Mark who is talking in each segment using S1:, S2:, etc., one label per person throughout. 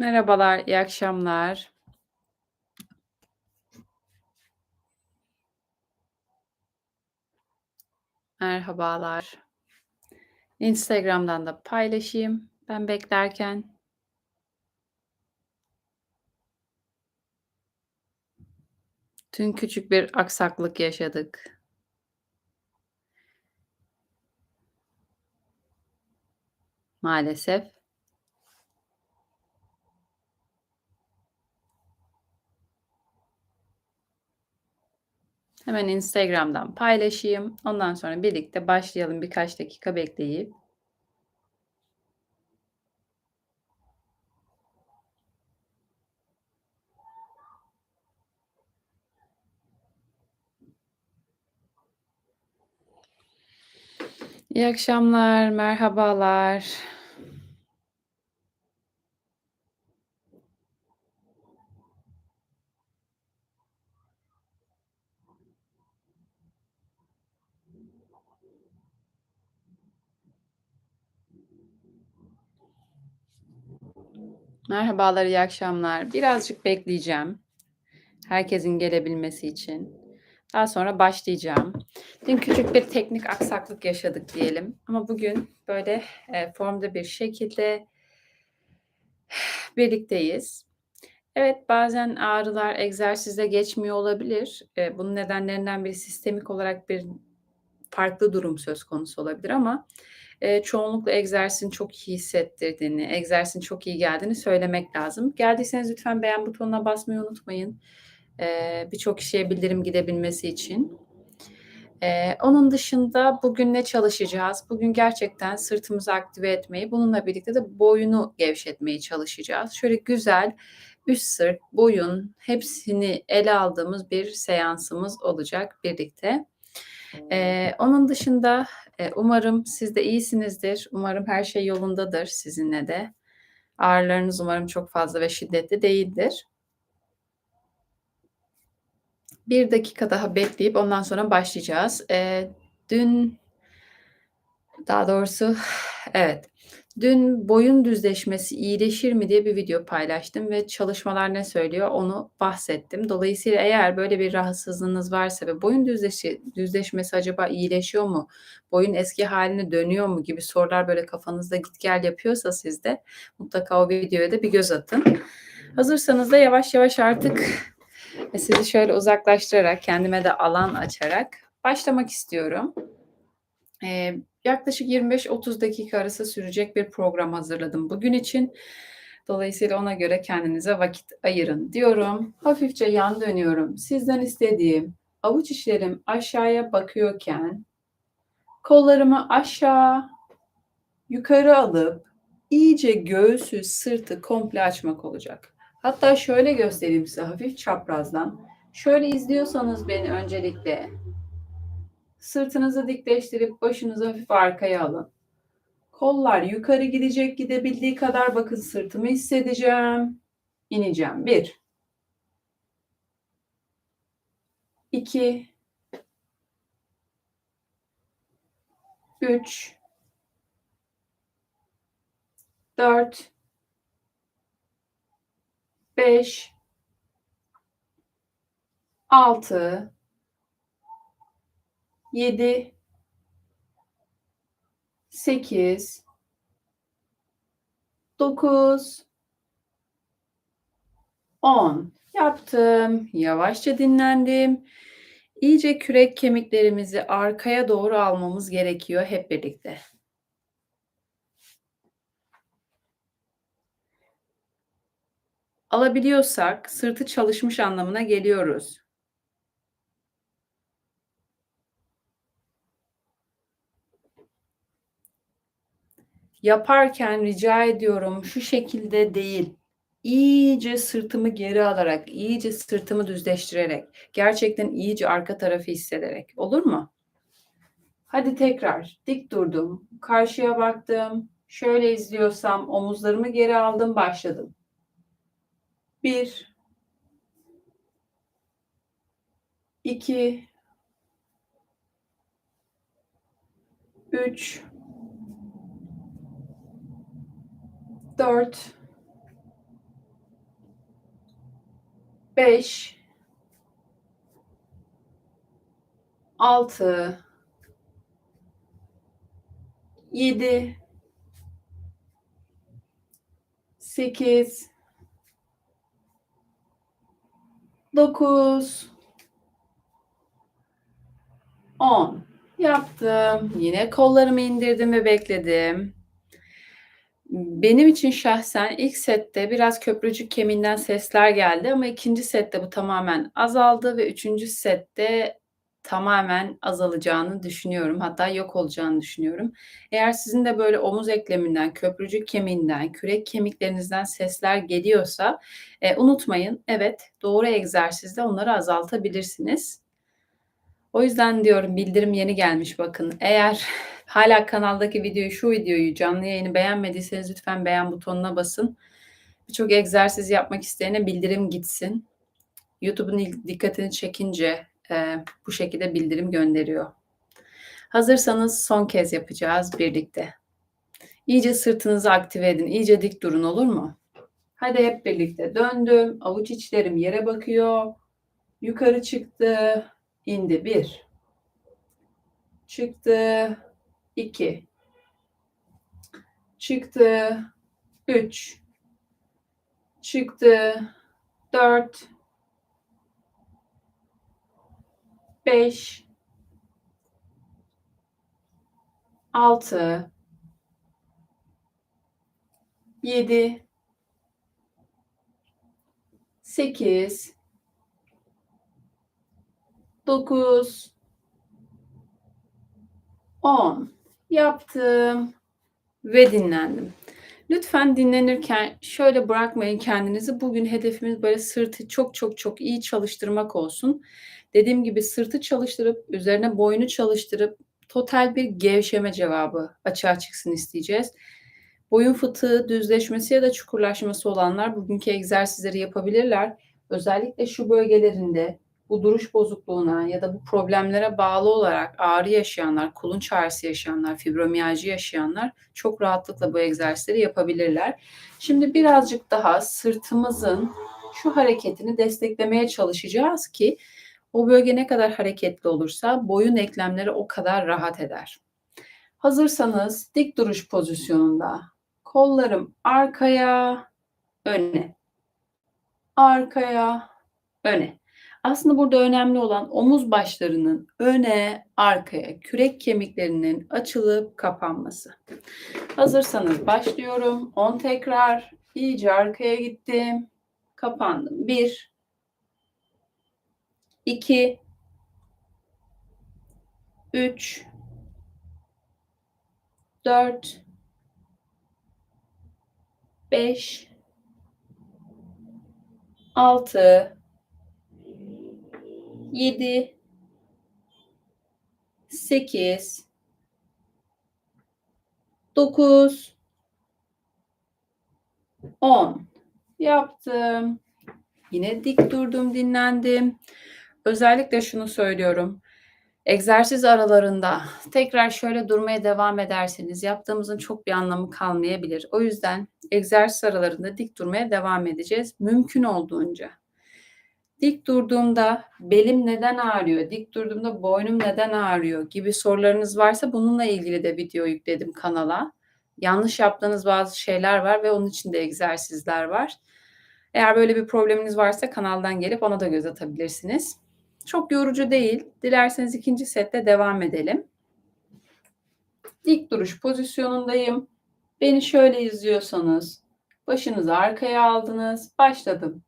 S1: Merhabalar, iyi akşamlar. Merhabalar. Instagram'dan da paylaşayım ben beklerken. Dün küçük bir aksaklık yaşadık. Maalesef. Hemen Instagram'dan paylaşayım. Ondan sonra birlikte başlayalım birkaç dakika bekleyip. İyi akşamlar, merhabalar. Merhabalar, iyi akşamlar. Birazcık bekleyeceğim. Herkesin gelebilmesi için. Daha sonra başlayacağım. Dün küçük bir teknik aksaklık yaşadık diyelim ama bugün böyle, eee, formda bir şekilde birlikteyiz. Evet, bazen ağrılar egzersizle geçmiyor olabilir. Eee, bunun nedenlerinden biri sistemik olarak bir farklı durum söz konusu olabilir ama, eee, çoğunlukla egzersizin çok iyi hissettirdiğini, egzersizin çok iyi geldiğini söylemek lazım. Geldiyseniz lütfen beğen butonuna basmayı unutmayın. Eee, birçok kişiye bildirim gidebilmesi için. Eee, onun dışında bugün ne çalışacağız? Bugün gerçekten sırtımızı aktive etmeyi, bununla birlikte de boyunu gevşetmeye çalışacağız. Şöyle güzel üst sırt, boyun hepsini ele aldığımız bir seansımız olacak birlikte. Eee, onun dışında, eee, umarım siz de iyisinizdir. Umarım her şey yolundadır sizinle de. Ağrılarınız umarım çok fazla ve şiddetli değildir. 1 dakika daha bekleyip ondan sonra başlayacağız. Eee, dün daha doğrusu evet, dün boyun düzleşmesi iyileşir mi diye bir video paylaştım ve çalışmalar ne söylüyor onu bahsettim. Dolayısıyla eğer böyle bir rahatsızlığınız varsa ve boyun düzleşi düzleşmesi acaba iyileşiyor mu, boyun eski hâline dönüyor mu gibi sorular böyle kafanızda git gel yapıyorsa sizde mutlaka o videoya da bir göz atın. Hazırsanız da yavaş yavaş artık sizi şöyle uzaklaştırarak, kendime de alan açarak başlamak istiyorum. Eee, yaklaşık 25-30 dakika arası sürecek bir program hazırladım bugün için. Dolayısıyla ona göre kendinize vakit ayırın diyorum. Hafifçe yan dönüyorum. Sizden istediğim avuç içlerim aşağıya bakıyorken kollarımı aşağı, yukarı alıp iyice göğsü, sırtı komple açmak olacak. Hatta şöyle göstereyim size hafif çaprazdan. Şöyle izliyorsanız beni öncelikle sırtınızı dikleştirip başınızı hafif arkaya alın. Kollar yukarı gidecek, gidebildiği kadar bakın sırtımı hissedeceğim. İneceğim. 1 2 3 4 5 6 7 8 9 10 yaptım. Yavaşça dinlendim. İyice kürek kemiklerimizi arkaya doğru almamız gerekiyor hep birlikte. Alabiliyorsak sırtı çalışmış anlamına geliyoruz. Yaparken rica ediyorum şu şekilde değil, iyice sırtımı geri alarak, iyice sırtımı düzleştirerek, gerçekten iyice arka tarafı hissederek. Olur mu? Hadi tekrar dik durdum, karşıya baktım, şöyle izliyorsam omuzlarımı geri aldım, başladım. 1 2 3 4 5 6 7 8 9 10 yaptım. Yine kollarımı indirdim ve bekledim. Benim için şahsen ilk sette biraz köprücük kemiğinden sesler geldi ama ikinci sette bu tamamen azaldı ve üçüncü sette tamamen azalacağını düşünüyorum. Hatta yok olacağını düşünüyorum. Eğer sizin de böyle omuz ekleminden, köprücük kemiğinden, kürek kemiklerinizden sesler geliyorsa e, unutmayın. Evet, doğru egzersizle onları azaltabilirsiniz. O yüzden diyorum bildirim yeni gelmiş bakın. Eğer hala kanaldaki videoyu, şu videoyu, canlı yayını beğenmediyseniz lütfen beğen butonuna basın. Birçok egzersiz yapmak isteyene bildirim gitsin. YouTube'un dikkatini çekince e, bu şekilde bildirim gönderiyor. Hazırsanız son kez yapacağız birlikte. İyice sırtınızı aktive edin. iyice dik durun olur mu? Hadi hep birlikte döndüm. Avuç içlerim yere bakıyor. Yukarı çıktı. indi. Bir. Çıktı. İki. Çıktı. Üç. Çıktı. Dört. 5 6 7 8 9 10 yaptım ve dinlendim. Lütfen dinlenirken şöyle bırakmayın kendinizi. Bugün hedefimiz böyle sırtı çok çok çok iyi çalıştırmak olsun. Dediğim gibi sırtı çalıştırıp üzerine boynu çalıştırıp total bir gevşeme cevabı açığa çıksın isteyeceğiz. Boyun fıtığı, düzleşmesi ya da çukurlaşması olanlar bugünkü egzersizleri yapabilirler. Özellikle şu bölgelerinde bu duruş bozukluğuna ya da bu problemlere bağlı olarak ağrı yaşayanlar, kulunç ağrısı yaşayanlar, fibromiyalji yaşayanlar çok rahatlıkla bu egzersizleri yapabilirler. Şimdi birazcık daha sırtımızın şu hareketini desteklemeye çalışacağız ki o bölge ne kadar hareketli olursa boyun eklemleri o kadar rahat eder. Hazırsanız dik duruş pozisyonunda kollarım arkaya, öne. Arkaya, öne. Aslında burada önemli olan omuz başlarının öne, arkaya, kürek kemiklerinin açılıp kapanması. Hazırsanız başlıyorum. 10 tekrar. İyice arkaya gittim. Kapandım. 1 2 3 4 5 6 7 8 9 10 yaptım. Yine dik durdum, dinlendim. Özellikle şunu söylüyorum. Egzersiz aralarında tekrar şöyle durmaya devam ederseniz yaptığımızın çok bir anlamı kalmayabilir. O yüzden egzersiz aralarında dik durmaya devam edeceğiz mümkün olduğunca. Dik durduğumda belim neden ağrıyor? Dik durduğumda boynum neden ağrıyor? gibi sorularınız varsa bununla ilgili de video yükledim kanala. Yanlış yaptığınız bazı şeyler var ve onun için de egzersizler var. Eğer böyle bir probleminiz varsa kanaldan gelip ona da göz atabilirsiniz. Çok yorucu değil. Dilerseniz ikinci sette devam edelim. Dik duruş pozisyonundayım. Beni şöyle izliyorsanız başınızı arkaya aldınız. Başladım.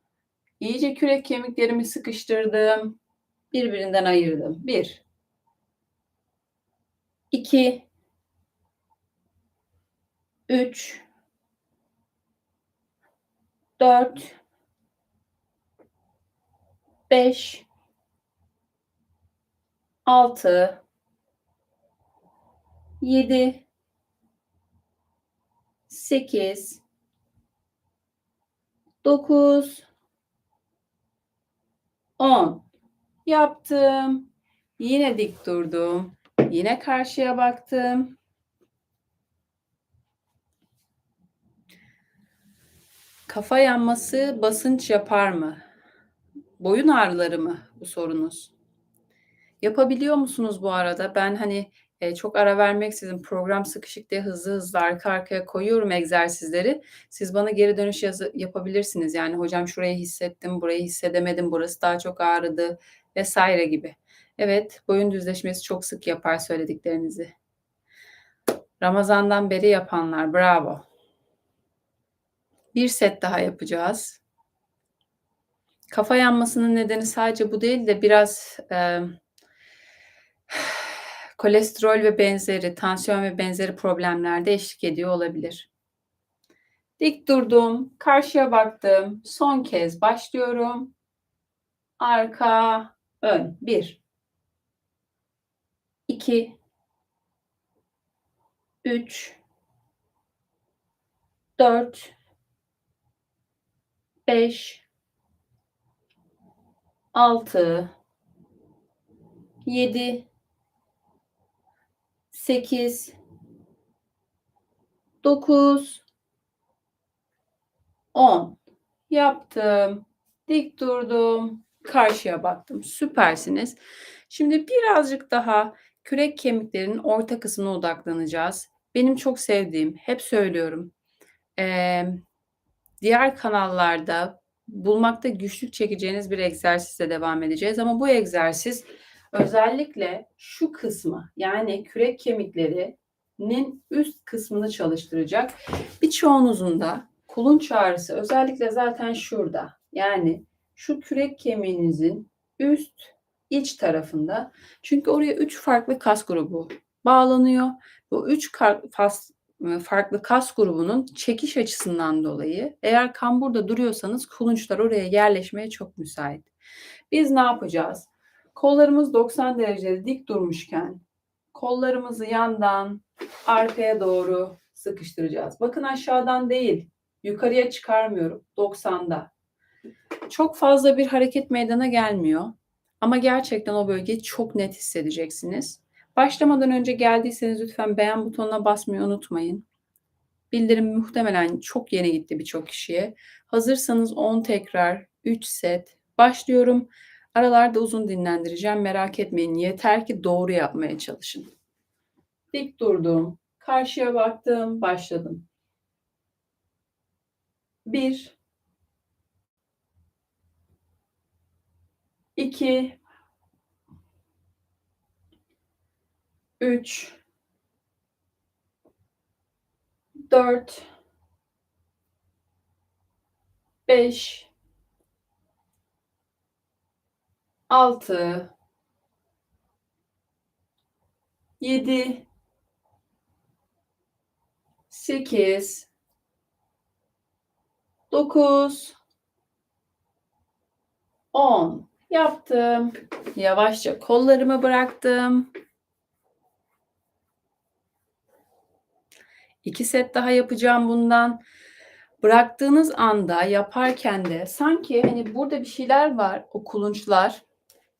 S1: İyice kürek kemiklerimi sıkıştırdım. Birbirinden ayırdım. Bir. iki, Üç. Dört. Beş. Altı. Yedi. Sekiz. Dokuz. 10 yaptım. Yine dik durdum. Yine karşıya baktım. Kafa yanması basınç yapar mı? Boyun ağrıları mı bu sorunuz? Yapabiliyor musunuz bu arada? Ben, hani, eee, çok ara vermeksizin program sıkışık diye hızlı hızlı arka arkaya koyuyorum egzersizleri. Siz bana geri dönüş yazı yapabilirsiniz. Yani, "Hocam şurayı hissettim, burayı hissedemedim, burası daha çok ağrıdı." vs. gibi. Evet, boyun düzleşmesi çok sık yapar söylediklerinizi. Ramazandan beri yapanlar, bravo. 1 set daha yapacağız. Kafa yanmasının nedeni sadece bu değil de biraz, emm kolesterol ve benzeri, tansiyon ve benzeri problemler de eşlik ediyor olabilir. Dik durdum, karşıya baktım, son kez başlıyorum. Arka, ön. 1 2 3 4 5 6 7 8 9 10 Yaptım. Dik durdum. Karşıya baktım. Süpersiniz. Şimdi birazcık daha kürek kemiklerinin orta kısmına odaklanacağız. Benim çok sevdiğim, hep söylüyorum, emm, diğer kanallarda bulmakta güçlük çekeceğiniz bir egzersizle devam edeceğiz ama bu egzersiz özellikle şu kısmı, yani kürek kemiklerinin üst kısmını çalıştıracak. Birçoğunuzun da kulunç ağrısı özellikle zaten şurada. Yani şu kürek kemiğinizin üst iç tarafında. Çünkü oraya 3 farklı kas grubu bağlanıyor. Bu 3 kar fas ııı, farklı kas grubunun çekiş açısından dolayı eğer kamburda duruyorsanız kulunçlar oraya yerleşmeye çok müsait. Biz ne yapacağız? Kollarımız 90 derecede dik durmuşken kollarımızı yandan arkaya doğru sıkıştıracağız. Bakın aşağıdan değil, yukarıya çıkarmıyorum, 90'da. Çok fazla bir hareket meydana gelmiyor ama gerçekten o bölgeyi çok net hissedeceksiniz. Başlamadan önce geldiyseniz lütfen beğen butonuna basmayı unutmayın. Bildirim muhtemelen çok yeni gitti birçok kişiye. Hazırsanız 10 tekrar, 3 set. Başlıyorum. Aralarda uzun dinlendireceğim. Merak etmeyin. Yeter ki doğru yapmaya çalışın. Dik durdum. Karşıya baktım. Başladım. 1 2 3 4 5 6 7 8 9 10 Yaptım. Yavaşça kollarımı bıraktım. 2 set daha yapacağım bundan. Bıraktığınız anda yaparken de sanki, hani, burada bir şeyler var, o kulunçlar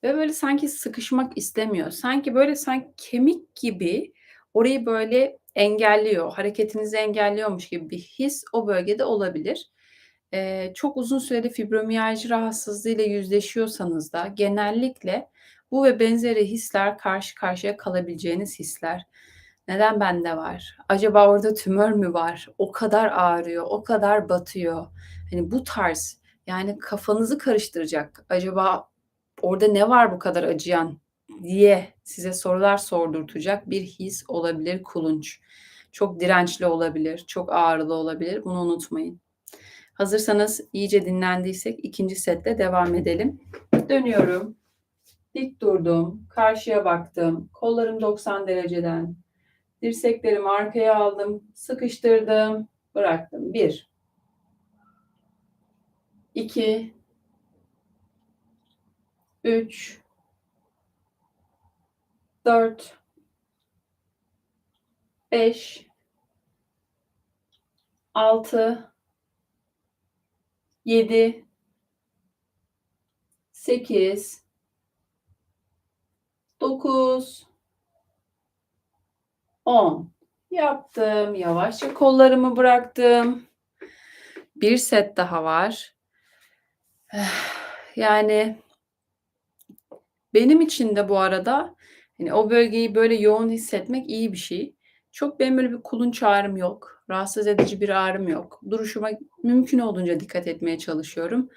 S1: ve böyle sanki sıkışmak istemiyor. Sanki böyle sanki kemik gibi orayı böyle engelliyor, hareketinizi engelliyormuş gibi bir his o bölgede olabilir. Eee, çok uzun süreli fibromiyalji rahatsızlığıyla yüzleşiyorsanız da genellikle bu ve benzeri hisler karşı karşıya kalabileceğiniz hisler. Neden bende var? Acaba orada tümör mü var? O kadar ağrıyor, o kadar batıyor. Hani bu tarz, yani kafanızı karıştıracak, acaba orada ne var bu kadar acıyan diye size sorular sordurtacak bir his olabilir kulunç. Çok dirençli olabilir, çok ağrılı olabilir. Bunu unutmayın. Hazırsanız iyice dinlendiysek 2. setle devam edelim. Dönüyorum. Dik durdum. Karşıya baktım. Kollarım 90 dereceden. Dirseklerimi arkaya aldım. Sıkıştırdım. Bıraktım. 1 2 3 4 5 6 7 8 9 10 Yaptım. Yavaşça kollarımı bıraktım. 1 set daha var. Yani benim için de bu arada, hani, o bölgeyi böyle yoğun hissetmek iyi bir şey. Çok benim böyle bir kulunç ağrım yok. Rahatsız edici bir ağrım yok. Duruşuma mümkün olduğunca dikkat etmeye çalışıyorum.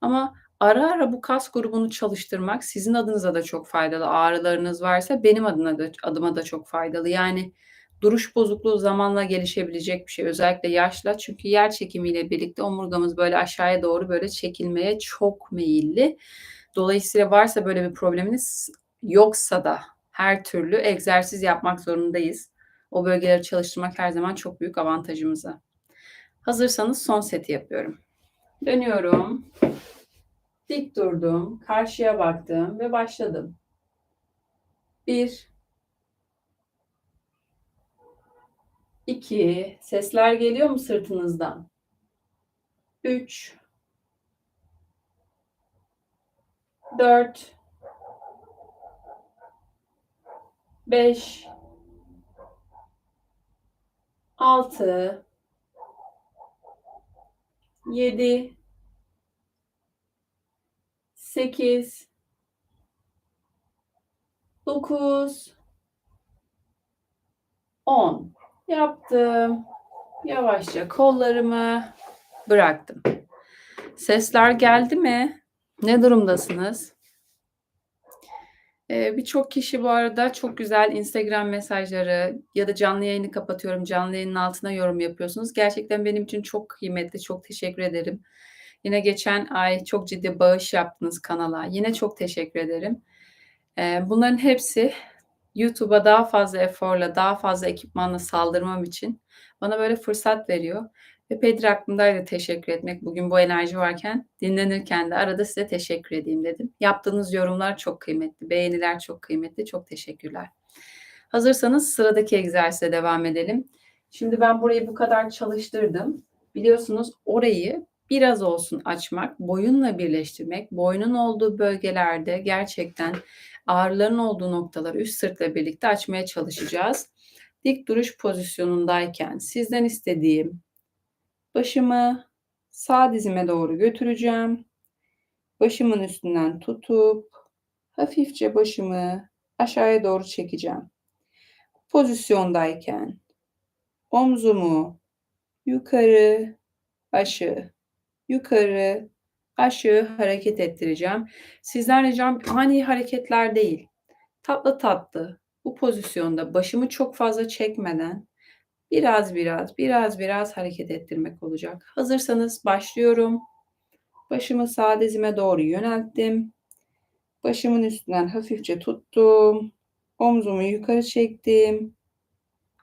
S1: Ama ara ara bu kas grubunu çalıştırmak sizin adınıza da çok faydalı. Ağrılarınız varsa benim adına da adıma da çok faydalı. Yani duruş bozukluğu zamanla gelişebilecek bir şey. Özellikle yaşla çünkü yer çekimiyle birlikte omurgamız böyle aşağıya doğru böyle çekilmeye çok meyilli. Dolayısıyla varsa böyle bir probleminiz yoksa da her türlü egzersiz yapmak zorundayız. O bölgeleri çalıştırmak her zaman çok büyük avantajımıza. Hazırsanız son seti yapıyorum. Dönüyorum. Dik durdum, karşıya baktım ve başladım. 1 2 Sesler geliyor mu sırtınızdan? 3 4 5 6 7 8 9 10 yaptım. Yavaşça kollarımı bıraktım. Sesler geldi mi? Ne durumdasınız? Eee, birçok kişi bu arada çok güzel Instagram mesajları ya da canlı yayını kapatıyorum, canlı yayının altına yorum yapıyorsunuz. Gerçekten benim için çok kıymetli, çok teşekkür ederim. Yine geçen ay çok ciddi bağış yaptınız kanala. Yine çok teşekkür ederim. Eee, bunların hepsi YouTube'a daha fazla eforla, daha fazla ekipmanla saldırmam için bana böyle fırsat veriyor. Epeydir aklımdaydı teşekkür etmek. Bugün bu enerji varken, dinlenirken de arada size teşekkür edeyim dedim. Yaptığınız yorumlar çok kıymetli, beğeniler çok kıymetli. Çok teşekkürler. Hazırsanız sıradaki egzersize devam edelim. Şimdi ben burayı bu kadar çalıştırdım. Biliyorsunuz orayı biraz olsun açmak, boyunla birleştirmek, boynun olduğu bölgelerde gerçekten ağrıların olduğu noktaları üst sırtla birlikte açmaya çalışacağız. Dik duruş pozisyonundayken sizden istediğim başımı sağ dizime doğru götüreceğim. Başımın üstünden tutup hafifçe başımı aşağıya doğru çekeceğim. Pozisyondayken omzumu yukarı, aşağı, yukarı, aşağı hareket ettireceğim. Sizden ricam ani hareketler değil. Tatlı tatlı bu pozisyonda başımı çok fazla çekmeden biraz biraz biraz biraz hareket ettirmek olacak. Hazırsanız başlıyorum. Başımı sağ dizime doğru yönelttim. Başımın üstünden hafifçe tuttum. Omzumu yukarı çektim.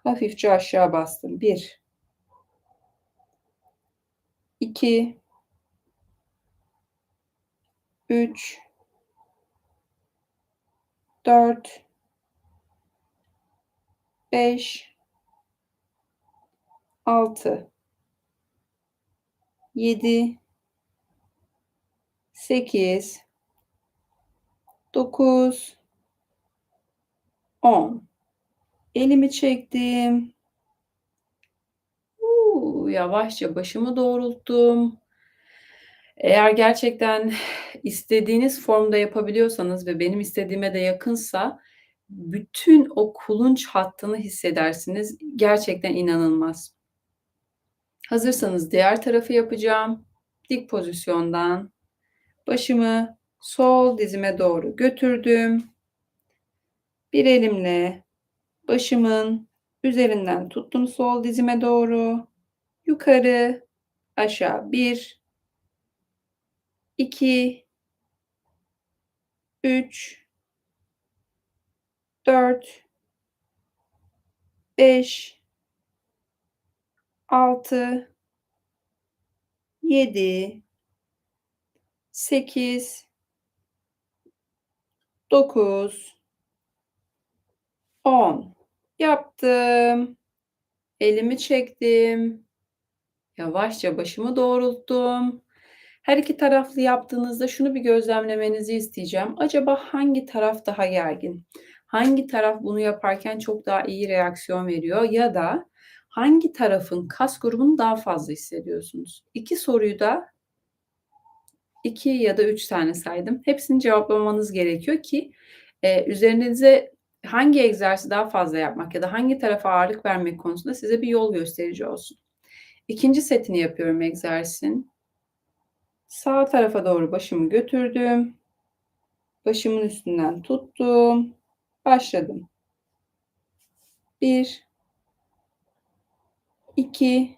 S1: Hafifçe aşağı bastım. 1 2 3 4 5 6 7 8 9 10 Elimi çektim. Uuu, yavaşça başımı doğrulttum. Eğer gerçekten istediğiniz formda yapabiliyorsanız ve benim istediğime de yakınsa bütün o kulunç hattını hissedersiniz. Gerçekten inanılmaz. Hazırsanız diğer tarafı yapacağım. Dik pozisyondan başımı sol dizime doğru götürdüm. Bir elimle başımın üzerinden tuttum sol dizime doğru. Yukarı, aşağı. 1 2 3 4 5 6 7 8 9 10 yaptım. Elimi çektim. Yavaşça başımı doğrulttum. Her iki taraflı yaptığınızda şunu bir gözlemlemenizi isteyeceğim. Acaba hangi taraf daha gergin? Hangi taraf bunu yaparken çok daha iyi reaksiyon veriyor ya da hangi tarafın kas grubunu daha fazla hissediyorsunuz? İki soruyu da 2 ya da 3 tane saydım. Hepsini cevaplamanız gerekiyor ki, eee, üzerinize hangi egzersizi daha fazla yapmak ya da hangi tarafa ağırlık vermek konusunda size bir yol gösterici olsun. 2'nci setini yapıyorum egzersizin. Sağ tarafa doğru başımı götürdüm. Başımın üstünden tuttum. Başladım. 1 2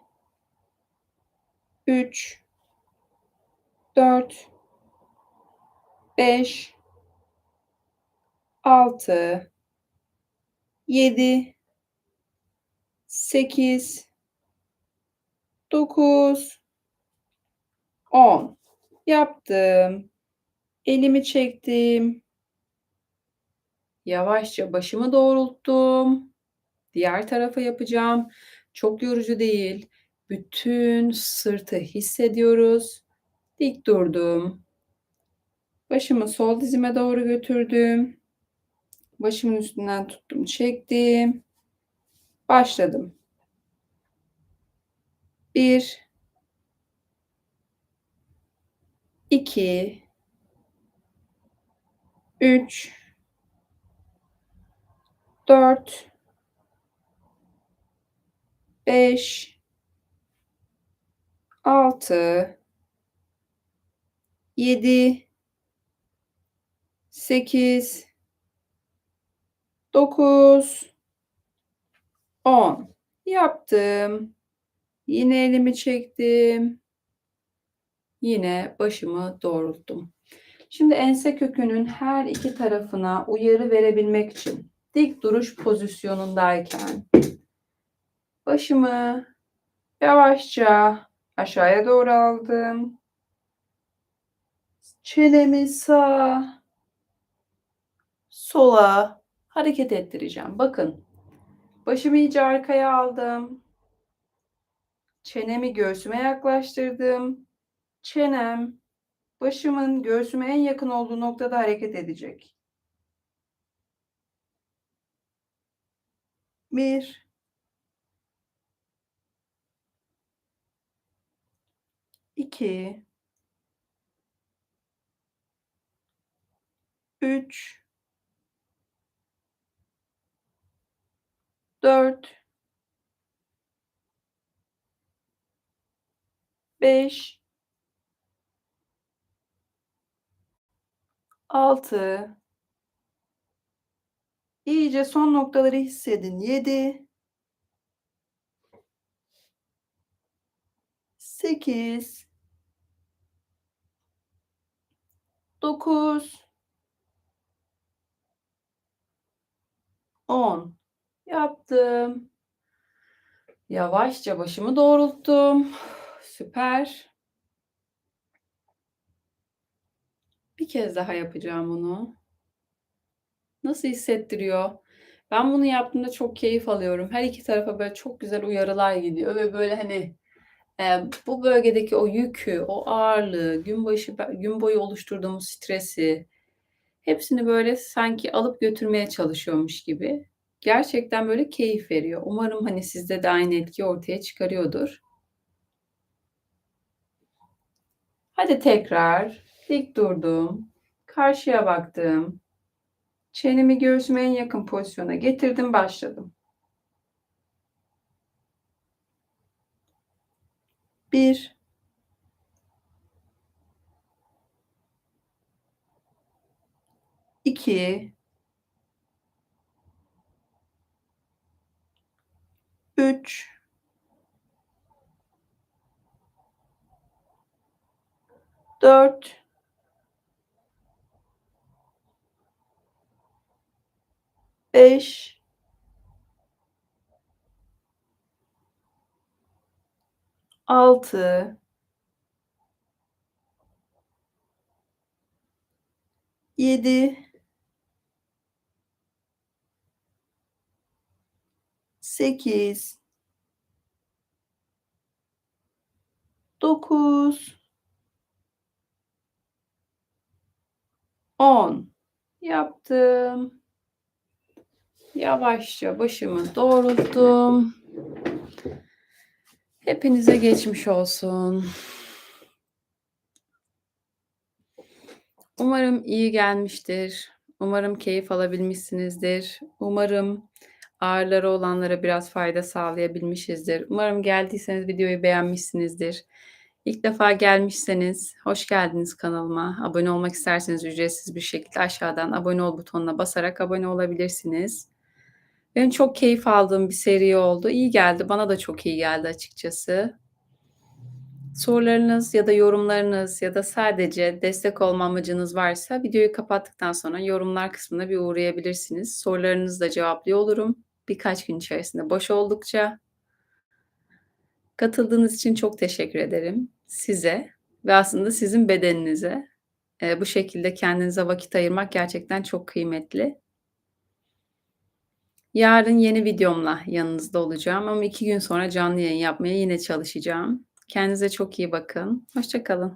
S1: 3 4 5 6 7 8 9 10 Yaptım. Elimi çektim. Yavaşça başımı doğrulttum. Diğer tarafa yapacağım. Çok yorucu değil. Bütün sırtı hissediyoruz. Dik durdum. Başımı sol dizime doğru götürdüm. Başımın üstünden tuttum, çektim. Başladım. 1 2 3 4 5 6 7 8 9 10 Yaptım. Yine elimi çektim. Yine başımı doğrulttum. Şimdi ense kökünün her iki tarafına uyarı verebilmek için dik duruş pozisyonundayken başımı yavaşça aşağıya doğru aldım. Çenemi sağa, sola hareket ettireceğim. Bakın. Başımı iyice arkaya aldım. Çenemi göğsüme yaklaştırdım. Çenem başımın göğsüme en yakın olduğu noktada hareket edecek. 1 2 3 4 5 6 İyice son noktaları hissedin. 7 8 9 10 Yaptım. Yavaşça başımı doğrulttum. Süper. Bir kez daha yapacağım bunu. Nasıl hissettiriyor? Ben bunu yaptığımda çok keyif alıyorum. Her iki tarafa böyle çok güzel uyarılar gidiyor ve böyle hani, eee, bu bölgedeki o yükü, o ağırlığı, gün başı gün boyu oluşturduğumuz stresi hepsini böyle sanki alıp götürmeye çalışıyormuş gibi. Gerçekten böyle keyif veriyor. Umarım, hani, sizde de aynı etkiyi ortaya çıkarıyordur. Hadi tekrar dik durdum. Karşıya baktım. Çenemi göğsüme en yakın pozisyona getirdim, başladım. 1 2 3 4 5 6 7 8 9 10 Yaptım. Yavaşça başımı doğrulttum. Hepinize geçmiş olsun. Umarım iyi gelmiştir. Umarım keyif alabilmişsinizdir. Umarım ağrıları olanlara biraz fayda sağlayabilmişizdir. Umarım geldiyseniz videoyu beğenmişsinizdir. İlk defa gelmişseniz hoş geldiniz kanalıma. Abone olmak isterseniz ücretsiz bir şekilde aşağıdan abone ol butonuna basarak abone olabilirsiniz. Benim çok keyif aldığım bir seri oldu. İyi geldi. Bana da çok iyi geldi açıkçası. Sorularınız ya da yorumlarınız ya da sadece destek olma amacınız varsa videoyu kapattıktan sonra yorumlar kısmına bir uğrayabilirsiniz. Sorularınızı da cevaplıyor olurum birkaç gün içerisinde boş oldukça. Katıldığınız için çok teşekkür ederim size ve aslında sizin bedeninize. Eee, bu şekilde kendinize vakit ayırmak gerçekten çok kıymetli. Yarın yeni videomla yanınızda olacağım ama 2 gün sonra canlı yayın yapmaya yine çalışacağım. Kendinize çok iyi bakın. Hoşça kalın.